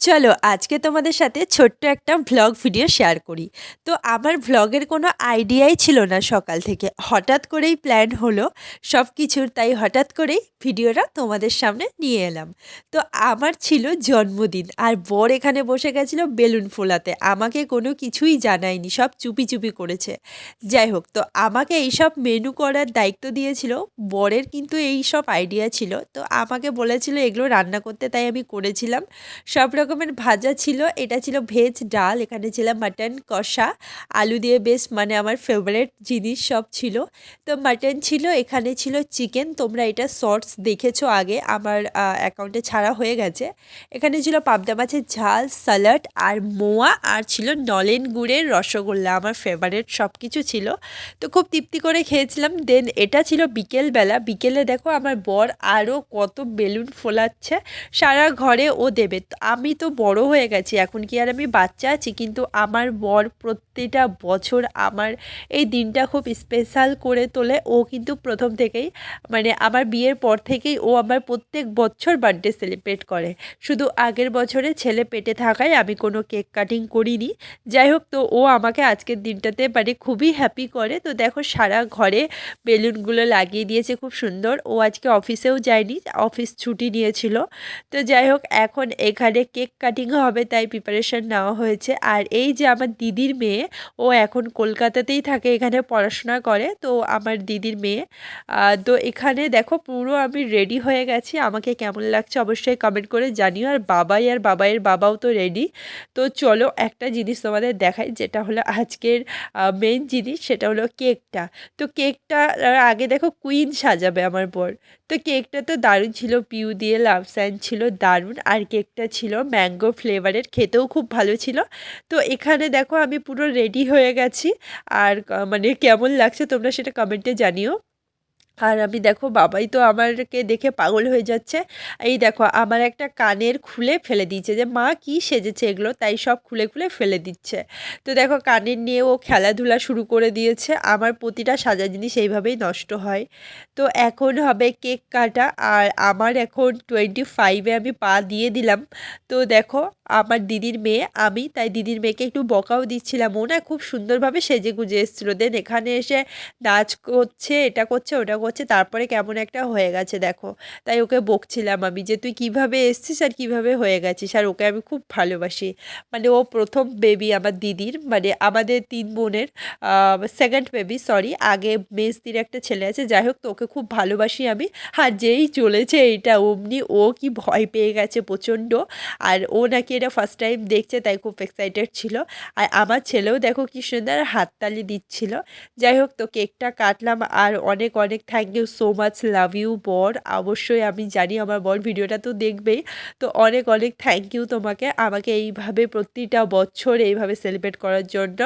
চলো আজকে তোমাদের সাথে ছোট্ট একটা ভ্লগ ভিডিও শেয়ার করি। তো আমার ভ্লগের কোনো আইডিয়াই ছিল না সকাল থেকে। হঠাৎ করেই প্ল্যান হলো সব কিছুর তাই হঠাৎ করেই ভিডিওটা তোমাদের সামনে নিয়ে এলাম। তো আমার ছিল জন্মদিন, আর বর এখানে বসে গেছিল বেলুন ফোলাতে। আমাকে কোনো কিছুই জানায়নি, সব চুপি চুপি করেছে। যাই হোক, তো আমাকে এইসব মেনু করার দায়িত্ব দিয়েছিল। বরের কিন্তু এই সব আইডিয়া ছিল। তো আমাকে বলেছিল এগুলো রান্না করতে, তাই আমি করেছিলাম। সব রকমের ভাজা ছিল। এটা ছিল ভেজ ডাল, এখানে ছিল মাটন কষা, আলু দিয়ে বেশ মানে আমার ফেভারেট জিনিস সব ছিল। তো মাটন ছিল, এখানে ছিল চিকেন, তোমরা এটা শর্টস দেখেছ আগে, আমার অ্যাকাউন্টে ছাড়া হয়ে গেছে। এখানে ছিল পাবদা মাছের ঝাল স্যালাড আর মোয়া, আর ছিল নলেন গুড়ের রসগোল্লা, আমার ফেভারেট সব কিছু ছিল। তো খুব তৃপ্তি করে খেয়েছিলাম। দেন এটা ছিল বিকেলবেলা। বিকেলে দেখো আমার বর আরও কত বেলুন ফোলাচ্ছে, সারা ঘরে ও দেবে। আমি তো বড় হয়ে গেছি। এখন কি আর আমি বাচ্চা আছি? কিন্তু আমার বর প্রতিটা বছর আমার এই দিনটা খুব স্পেশাল করে তোলে। ও কিন্তু প্রথম থেকেই মানে আমার বিয়ের পর থেকেই ও আমার প্রত্যেক বছর বার্থডে সেলিব্রেট করে। শুধু আগের বছরে ছেলে পেটে থাকায় আমি কোনো কেক কাটিং করিনি। যাই হোক, তো ও আমাকে আজকের দিনটাতে মানে খুবই হ্যাপি করে। তো দেখো, সারা ঘরে বেলুনগুলো লাগিয়ে দিয়েছে, খুব সুন্দর। ও আজকে অফিসেও যায়নি অফিস ছুটি নিয়েছিল। তো যাই হোক, এখন এখানে কেক কাটিং হবে, তাই প্রিপারেশন নেওয়া হয়েছে। আর এই যে আমার দিদির মেয়ে, ও এখন কলকাতাতেই থাকে, এখানে পড়াশোনা করে, তো আমার দিদির মেয়ে। তো এখানে দেখো, পুরো আমি রেডি হয়ে গেছি। আমাকে কেমন লাগছে অবশ্যই কমেন্ট করে জানিও। আর বাবাই আর বাবাইয়ের বাবাও তো রেডি তো চলো একটা জিনিস তোমাদের দেখাই, যেটা হলো আজকের মেন জিনিস, সেটা হলো কেকটা তো কেকটা আগে দেখো কুইন সাজাবে আমার বর। তো কেকটা তো দারুণ ছিল পিউ দিয়ে লাভ সাইন ছিল, দারুণ। আর কেকটা ছিল ম্যাঙ্গো ফ্লেভারের খেতেও খুব ভালো ছিল। তো এখানে দেখো আমি পুরো রেডি হয়ে গেছি। আর মানে কেমন লাগছে তোমরা সেটা কমেন্টে জানিও। আর আমি দেখো বাবাই তো আমারকে দেখে পাগল হয়ে যাচ্ছে। এই দেখো, আমার একটা কানের খুলে ফেলে দিয়েছে যে, মা, কি সেজেছে এগুলো? তাই সব খুলে খুলে ফেলে দিচ্ছে। তো দেখো, কানের নিয়ে ও খেলাধুলা শুরু করে দিয়েছে। আমার প্রতিটা সাজা জিনিস এইভাবেই নষ্ট হয়। তো এখন হবে কেক কাটা। আর আমার এখন টোয়েন্টি ফাইভে আমি পা দিয়ে দিলাম। তো দেখো আমার দিদির মেয়ে, আমি তাই দিদির মেয়েকে একটু বকাও দিচ্ছিলাম। ও না খুব সুন্দরভাবে সেজে গুজে এসেছিল। দেন এখানে এসে নাচ করছে, এটা করছে, ওটা করছে, তারপরে কেমন একটা হয়ে গেছে দেখো। তাই ওকে বকছিলাম আমি যে, তুই কীভাবে এসছিস আর কীভাবে হয়ে গেছিস? আর ওকে আমি খুব ভালোবাসি। মানে ও প্রথম বেবি আমার দিদির মানে আমাদের তিন বোনের সেকেন্ড বেবি সরি আগে মেজদির একটা ছেলে আছে, যাই হোক তো ওকে খুব ভালোবাসি আমি। আর যেই চলেছে এইটা অমনি, ও কি ভয় পেয়ে গেছে প্রচণ্ড। আর ও নাকি এটা ফার্স্ট টাইম দেখছে, তাই খুব এক্সাইটেড ছিল। আর আমার ছেলেও দেখো কি সুন্দর হাততালি দিচ্ছিল। যাই হোক, তো কেকটা কাটলাম। আর অনেক অনেক thank you so much love you বর। অবশ্যই আমি জানি আমার বর ভিডিওটা তো দেখবেই। তো অনেক অনেক থ্যাংক ইউ তোমাকে। আমাকে এইভাবে প্রতিটা বছর এইভাবে সেলিব্রেট করার জন্য।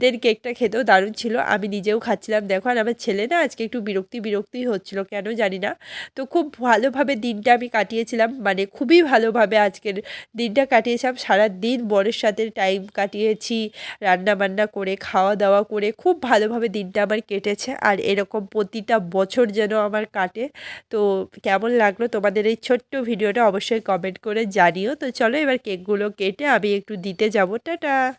দেন কেকটা খেতেও দারুণ ছিল। আমি নিজেও খাচ্ছিলাম। দেখো, আর আমার ছেলে না আজকে একটু বিরক্তি বিরক্তি হচ্ছিল, কেন জানি না। তো খুব ভালোভাবে দিনটা আমি কাটিয়েছিলাম। মানে খুবই ভালোভাবে আজকের দিনটা কাটিয়েছিলাম সারা দিন বরের সাথে টাইম কাটিয়েছি রান্না বান্না করে খাওয়া দাওয়া করে, খুব ভালোভাবে দিনটা আমার কেটেছে। আর এরকম প্রতিটা বছর যেন আমার কাটে। তো কেমন লাগল তোমাদের এই ছোট্ট ভিডিওটা অবশ্যই কমেন্ট করে জানিও। তো চলো এবার কেকগুলো কেটে আমি একটু দিতে যাব। টাটা!